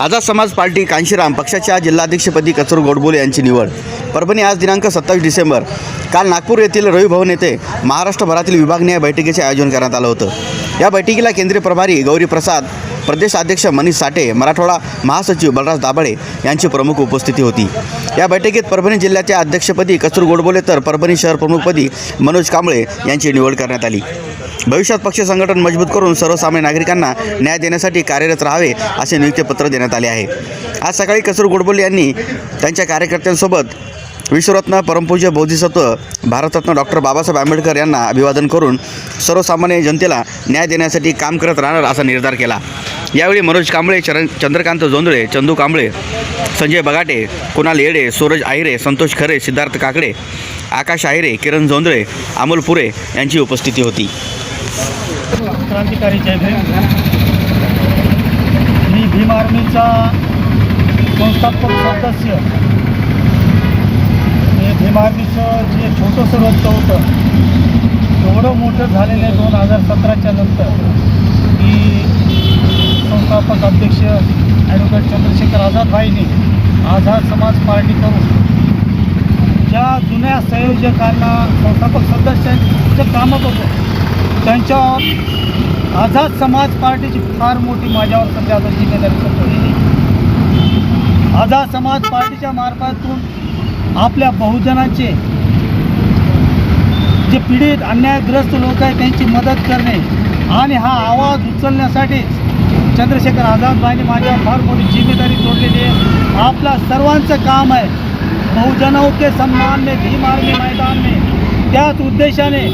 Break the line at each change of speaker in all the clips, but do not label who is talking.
Azad Samaj party Kanshiram पक्षाच्या जिल्हाध्यक्षपदी कचरू गोडबोले यांची निवड. परभणी आज दिनांक सत्तावीस डिसेंबर. काल नागपूर येथील रवी भवन येथे महाराष्ट्रभरातील विभागनीय बैठकीचे आयोजन करण्यात आलं होतं. या बैठकीला केंद्रीय प्रभारी गौरी प्रसाद प्रदेशाध्यक्ष मनीष साठे मराठवाडा महासचिव बलराज दाभाडे यांची प्रमुख उपस्थिती होती. या बैठकीत परभणी जिल्ह्याच्या अध्यक्षपदी कचरू गोडबोले तर परभणी शहर प्रमुखपदी मनोज कांबळे यांची निवड करण्यात आली. भविष्यात पक्ष संघटन मजबूत करून सर्वसामान्य नागरिकांना न्याय देण्यासाठी कार्यरत राहावे असे नियुक्तीपत्र देण्यात आले आहे. आज सकाळी कसूर गोडबोले यांनी त्यांच्या कार्यकर्त्यांसोबत विश्वरत्न परमपूज्य बोधिसत्व भारतरत्न डॉक्टर बाबासाहेब आंबेडकर यांना अभिवादन करून सर्वसामान्य जनतेला न्याय देण्यासाठी काम करत राहणार असा निर्धार केला. यावेळी मनोज कांबळे चरण चंद्रकांत जोंधळे चंदू कांबळे संजय बगाटे कुणाल येडे सूरज आहिरे संतोष खरे सिद्धार्थ काकडे आकाश आहिरे किरण जोंधळे अमोल पुरे यांची उपस्थिती होती.
क्रांतिकारी जय भीम मी भीम आर्मीचा संस्थापक सदस्य. हे भीम आर्मीचं जे छोटंसं रक्त होतं एवढं मोठं झालेलं आहे दोन हजार सतराच्या नंतर. की संस्थापक अध्यक्ष ॲडव्होकेट चंद्रशेखर आझादभाईंनी आझाद समाज पार्टी करून ज्या जुन्या संयोजकांना संस्थापक सदस्यांचं कामं होतं त्यांच्यावर आझाद समाज पार्टीची फार मोठी माझ्यावर सध्या आता जिम्मेदारी सोपवलेली आहे. आझाद समाज पार्टीच्या मार्फतून आपल्या बहुजनांचे जे पीडित अन्यायग्रस्त लोक आहेत त्यांची मदत करणे आणि हा आवाज उचलण्यासाठीच चंद्रशेखर आझादबाईंनी माझ्यावर फार मोठी जिम्मेदारी सोडलेली आहे आपला सर्वांचं काम आहे बहुजनों के सम्मान में भीम आर्मी मैदान में त्याच उद्देशाने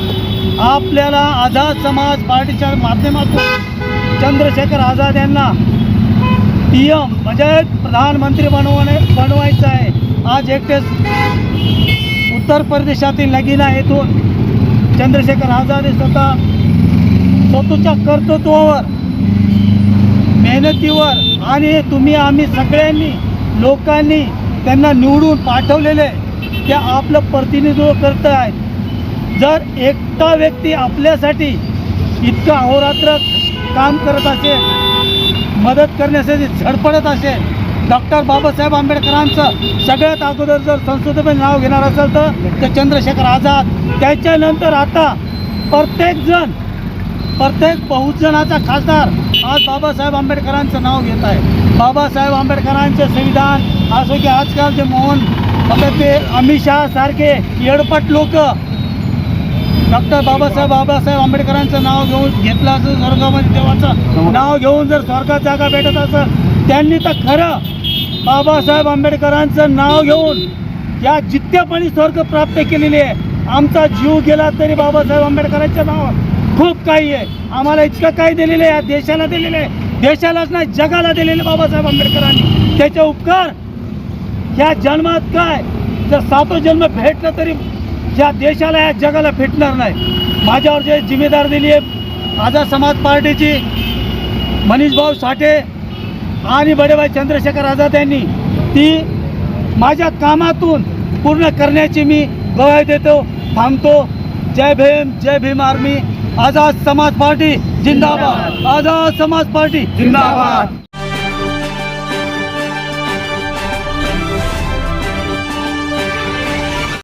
आपल्याला आझाद समाज पार्टीच्या माध्यमातून चंद्रशेखर आझाद यांना पी एम म्हणजे प्रधानमंत्री बनवणे बनवायचं आहे. आज एकटेच उत्तर प्रदेशातील नगिना येथून चंद्रशेखर आझाद हे स्वतः स्वतःच्या कर्तृत्वावर मेहनतीवर आणि तुम्ही आम्ही सगळ्यांनी लोकांनी त्यांना निवडून पाठवलेले ते आपलं प्रतिनिधित्व करत आहेत जर एकटा व्यक्ती आपल्यासाठी इतकं अहोरात्र काम करत असेल मदत करण्यासाठी झडपडत असेल डॉक्टर बाबासाहेब आंबेडकरांचं सगळ्यात अगोदर जर संसदेमध्ये नाव घेणार असेल तर ते चंद्रशेखर आझाद. त्याच्यानंतर आता प्रत्येकजण प्रत्येक बहुजनाचा खासदार आज बाबासाहेब आंबेडकरांचं नाव घेत आहे. बाबासाहेब आंबेडकरांचे संविधान असो की आजकाल जे मोहन आता ते अमित शहासारखे सारखे येडपट लोक डॉक्टर बाबासाहेब बाबासाहेब आंबेडकरांचं नाव घेऊन घेतलं असं स्वर्गामध्ये देवाचं नाव घेऊन जर स्वर्गात जागा भेटत असं त्यांनी तर खरं बाबासाहेब आंबेडकरांचं नाव घेऊन या जित्यापणी स्वर्ग प्राप्त केलेली आहे. आमचा जीव गेला तरी बाबासाहेब आंबेडकरांच्या नावावर. खूप काही आहे. आम्हाला इतकं काही दिलेलं आहे या देशाला दिलेलं आहे. देशालाच नाही जगाला दिलेले बाबासाहेब आंबेडकरांनी. त्याचे उपकार ह्या जन्मात काय? जर सातो जन्म भेटलं तरी या देशाला या जगाला भेटणार नाही. माझ्यावर जे जिम्मेदार दिली आहे आझाद समाज पार्टीची मनीषभाऊ साठे आणि बडेबाई चंद्रशेखर आझाद यांनी ती माझ्या कामातून पूर्ण करण्याची मी गवाही देतो थांबतो. जय भीम जय भीम आर्मी. आझाद समाज पार्टी जिंदाबाद. आझाद समाज पार्टी जिंदाबाद.